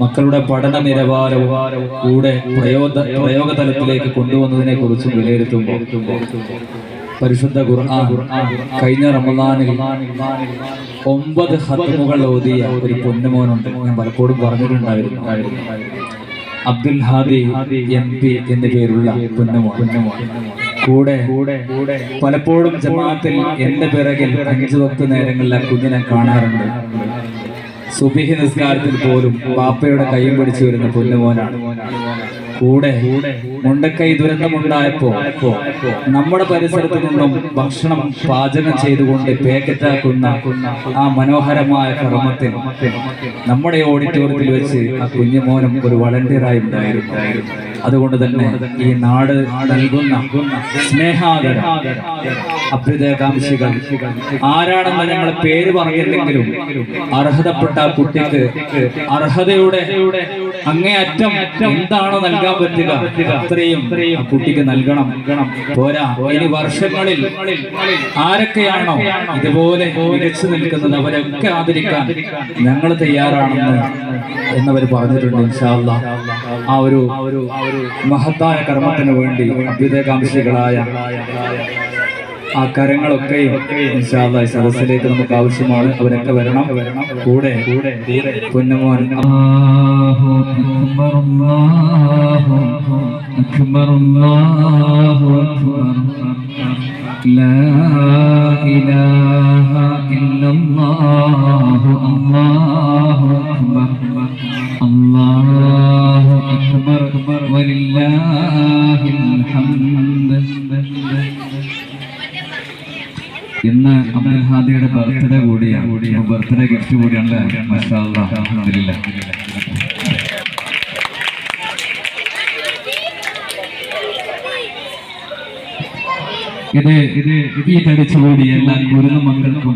മക്കളുടെ പഠന നിലവാരവും കൂടെ പ്രയോഗ പ്രയോഗതലത്തിലേക്ക് കൊണ്ടുവന്നതിനെ കുറിച്ചും വിലയിരുത്തുമ്പോൾ പരിശുദ്ധ ഖുർആൻ കഴിഞ്ഞ റമദാനിൽ ഒമ്പത് ഹത്തുമുകൾ ഓതിയ ഒരു പൊന്നുമോനുണ്ട്. ഞാൻ പലപ്പോഴും പറഞ്ഞിട്ടുണ്ടായിരുന്നു. അബ്ദുൽ ഹാദി എം പി എന്ന പേരുള്ള പൊന്നുമോൻ. പൊന്നുമോൻ കൂടെ കൂടെ പലപ്പോഴും ജമാഅത്തിൽ എന്റെ പിറകിൽ അഞ്ചു വക്ത നേരങ്ങളിൽ ആ കുഞ്ഞിനെ കാണാറുണ്ട്. സുബിഹി നിസ്കാരത്തിൽ പോലും പാപ്പയുടെ കൈയും പിടിച്ചു വരുന്ന പൊന്നുമോനാണ്. കൂടെ മുണ്ടക്കൈ ദുരന്തമുണ്ടായപ്പോ നമ്മുടെ പരിസരത്തു നിന്നും ഭക്ഷണം പാചകം ചെയ്തുകൊണ്ട് പാക്കറ്റാക്കുന്ന ആ മനോഹരമായ കർമ്മത്തിൽ നമ്മുടെ ഓഡിറ്റോറിയത്തിൽ വെച്ച് ആ കുഞ്ഞുമോനും ഒരു വളണ്ടിയറായി ഉണ്ടായിരുന്നു. അതുകൊണ്ട് തന്നെ ഈ നാട് നൽകുന്ന സ്നേഹാദര അഭ്യുദയകാംക്ഷികൾ ആരാണെന്ന് ഞങ്ങൾ പേര് പറഞ്ഞില്ലെങ്കിലും അർഹതപ്പെട്ട കുട്ടിക്ക് അർഹതയുടെ അങ്ങേയറ്റം എന്താണോ നൽകാൻ പറ്റുക അത്രയും ആ കുട്ടിക്ക് നൽകണം. പോരാ. ഇനി വർഷങ്ങളിൽ ആരൊക്കെയാണോ ഇതുപോലെ മികച്ചു നിൽക്കുന്നത് അവരൊക്കെ ആദരിക്കാൻ ഞങ്ങൾ തയ്യാറാണെന്ന് എന്നവർ പറഞ്ഞിട്ടുണ്ട് ഇൻഷാല്ല ആ ഒരു മഹത്തായ കർമ്മത്തിന് വേണ്ടി അഭ്യുദയകാംക്ഷികളായ ആ കരങ്ങളൊക്കെയും ഇൻഷാല്ല ഈ സദസ്സിലേക്ക് നമുക്ക് ആവശ്യമാണ്. അവരൊക്കെ വരണം. കൂടെ. കൂടെ. പൊന്നുമോൻ. أكبر الله أكبر لا إله إلا الله الله أكبر الله أكبر ولله الحمد ഇന്ന് അബ്ദുൽ ഹാദിയുടെ ബർത്ത്ഡേ കൂടിയാണ് ബർത്ത്ഡേ ഗിഫ്റ്റ് കൂടിയാണ് മഷാ അല്ലാഹ് ഇത് ഈ തടിച്ചുകൂടി എല്ലാ ഗുരുന മക്കൾക്കും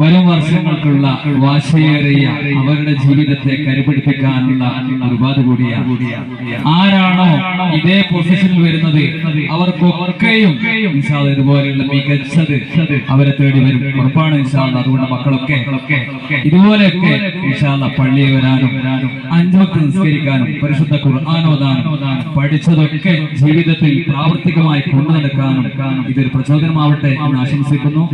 വരും വർഷങ്ങൾക്കുള്ള വാശയേറിയ അവരുടെ ജീവിതത്തെ കരുപിടിപ്പിക്കാനുള്ള ഒരുപാട് കൂടിയാണ്. ആരാണോ ഇതേ പൊസിഷനിൽ വരുന്നത് അവർക്കൊക്കെയും ഇതുപോലെയുള്ള മികച്ചത് അവരെ തേടി വരും. ഉറപ്പാണ് ഇൻഷാല്ല അതുകൊണ്ട് മക്കളൊക്കെ ഇതുപോലെയൊക്കെ ഇൻഷാല്ല പള്ളിയിൽ വരാനും അഞ്ചോക്ക് നിസ്കരിക്കാനും പരിശുദ്ധ ഖുർആാനോദാനും പഠിച്ചതൊക്കെ ജീവിതത്തിൽ പ്രാവർത്തികമായി കൊണ്ടു നടക്കാനും ഇതൊരു പ്രചോദനമാവട്ടെ എന്ന് ആശംസിക്കുന്നു.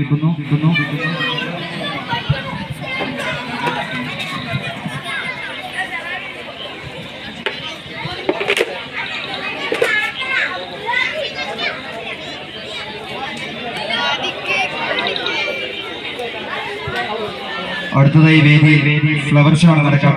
അടുത്തതായി വേദി ഫ്ലവർ ഷോ ആണ് നടക്കാൻ